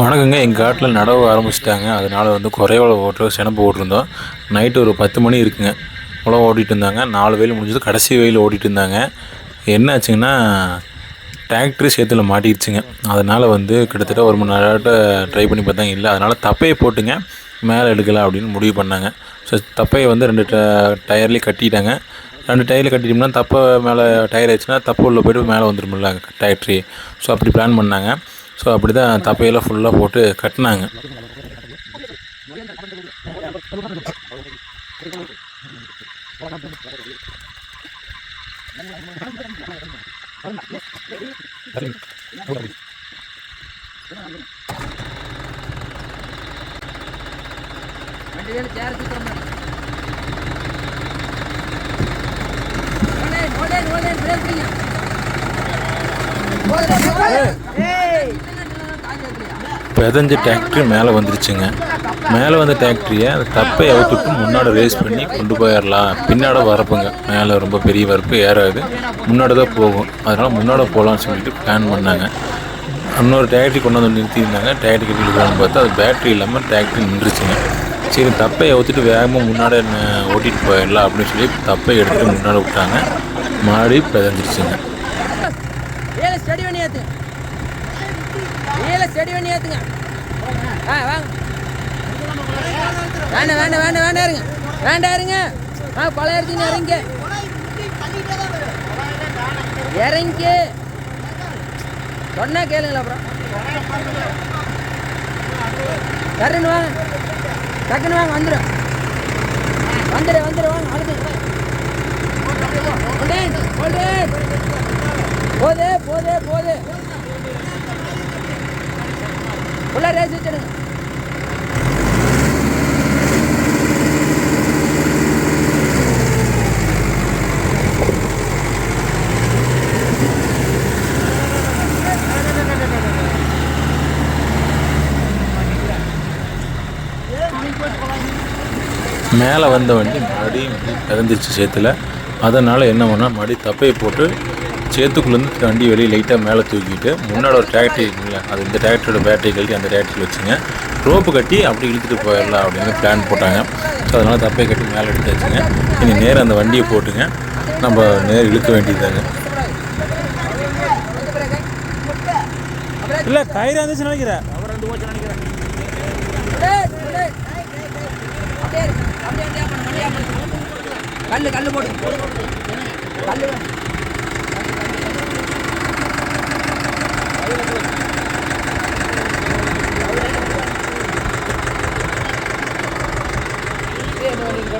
வணக்கங்க. எங்கள் காட்டில் நடவு ஆரம்பிச்சிட்டாங்க. அதனால் வந்து குறைவள ஓட்டுற சினப்பு ஓட்டிருந்தோம் நைட்டு ஒரு பத்து மணி இருக்குங்க. உழவு ஓட்டிகிட்டு இருந்தாங்க. நாலு வெயில் முடிஞ்சது. கடைசி வெயில் ஓட்டிகிட்டு இருந்தாங்க. என்ன ஆச்சுங்கன்னா டிராக்டர் சேத்துல மாட்டிடுச்சுங்க அதனால் வந்து கிட்டத்தட்ட ஒரு மணி நேரத்தை ட்ரை பண்ணி பார்த்தாங்க இல்லை அதனால் தப்பையை போட்டுங்க. மேலே எடுக்கலாம் அப்படின்னு முடிவு பண்ணாங்க. ஸோ தப்பையை வந்து ரெண்டு ட டயர்லேயும் கட்டிட்டாங்க. ரெண்டு டயரில் கட்டிட்டோம்னா தப்பை மேலே டயர் ஆயிடுச்சுன்னா தப்பு உள்ள போய்ட்டு மேலே வந்துருமில்ல டிராக்டரி ஸோ அப்படி பிளான் பண்ணாங்க. ஸோ அப்படி தான் தப்பையெல்லாம் ஃபுல்லாக போட்டு கட்டினாங்க. வண்டியில பிதஞ்ச டிராக்டரி மேலே வந்துருச்சுங்க. மேலே வந்த டிராக்டரியை அந்த தப்பை அவுத்துட்டு முன்னாடி ரேஸ் பண்ணி கொண்டு போயிடலாம் பின்னாடி வரப்புங்க. மேலே ரொம்ப பெரிய வரப்பு ஏறாது. முன்னாடி தான் போகும். அதனால் முன்னாடி போகலான்னு சொல்லிட்டு பிளான் பண்ணாங்க. இன்னொரு டிராக்டரி கொண்டு வந்து நிறுத்தியிருந்தாங்க. டிராக்டரி கட்டிட்டு போகணும்னு பார்த்தா அது பேட்டரி இல்லாமல் டிராக்டரி நின்றுச்சுங்க. சரி தப்பை அவுத்துட்டு வேகமாக முன்னாடி ஓட்டிகிட்டு போயிடலாம் அப்படின்னு சொல்லி தப்பை எடுத்துகிட்டு முன்னாடி விட்டாங்க. மாடி பிதஞ்சிருச்சுங்க. ஏல செடி பண்ணி ஏத்துங்க. ஆ வாங்க. வேண்டாம் வேண்டாம் வேண்டாம் வேண்டாம் இருங்க வேண்டாம் இருங்க ஆ பழைய எடுத்துங்க இறங்க இறங்க சொன்னா கேளுங்களா அப்புறம். டக்குன்னு வாங்க. டக்குன்னு வாங்க வந்துடும் வந்துடு வந்துடு வாங்க அடுத்து போதே போதே போதே. உள்ள ரேஸ் வச்சிடுங்க மேலே வந்த வண்டி மறுபடியும் இறந்துச்சு சேத்துல. அதனால் என்ன பண்ணால் மறுபடியும் தப்பையை போட்டு சேத்துக்குள்ளேருந்து வண்டி வெளியே லைட்டாக மேலே தூக்கிட்டு முன்னாடி ஒரு டிராக்டரி இருக்குல்ல அது இந்த டிராக்டரோட பேட்டரி கழட்டி அந்த டிராக்டரியில் வச்சுங்க. ரோப்பு கட்டி அப்படி இழுத்துட்டு போயிடலாம் அப்படின்னு பிளான் போட்டாங்க. ஸோ அதனால் தப்பையை கட்டி மேலே எடுத்து வச்சுங்க இனி நேரம் அந்த வண்டியை போட்டுங்க. நம்ம நேரம் இழுக்க வேண்டியதாங்க இல்ல கயிறு வந்துச்சு நினைக்கிறேன். கல்லு கல்லு போடு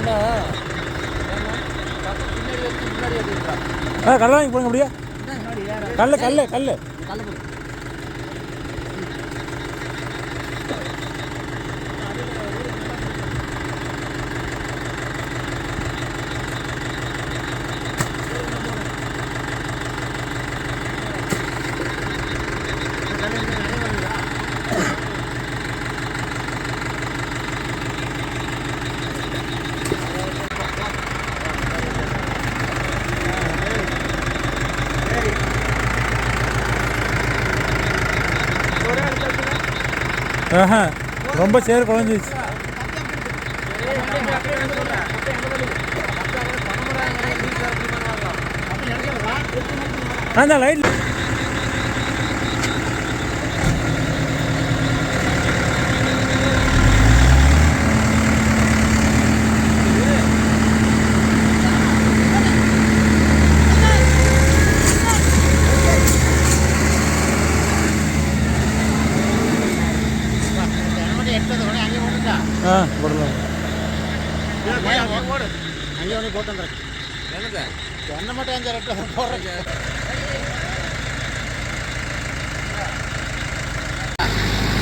கல்லு ஆ கடலை வாங்கி போடுங்க அப்படியே. கல்லு கல்லு கல்லு. ரொம்ப சேர் குழஞ்சிச்சு அந்த லைட்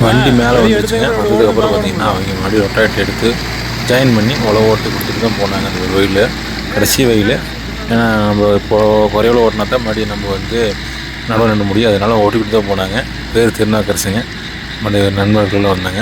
வண்டி மேலே வந்துச்சுங்க வந்ததுக்கப்புறம் பார்த்தீங்கன்னா அவங்க மறுபடியும் ரொட்டாய்ட் எடுத்து ஜாயின் பண்ணி உழவு ஓட்டு கொடுத்துட்டு தான் போனாங்க அந்த வெயில் கடைசி வெயில் ஏன்னா நம்ம இப்போ குறைவில் ஓட்டினா தான் மறுபடியும் நம்ம வந்து நடவு நட முடியும். அதனால் ஓட்டிக்கிட்டு தான் போனாங்க. பேர் திருநாக்கரசுங்க மற்ற நண்பர்கள்லாம் வந்தாங்க.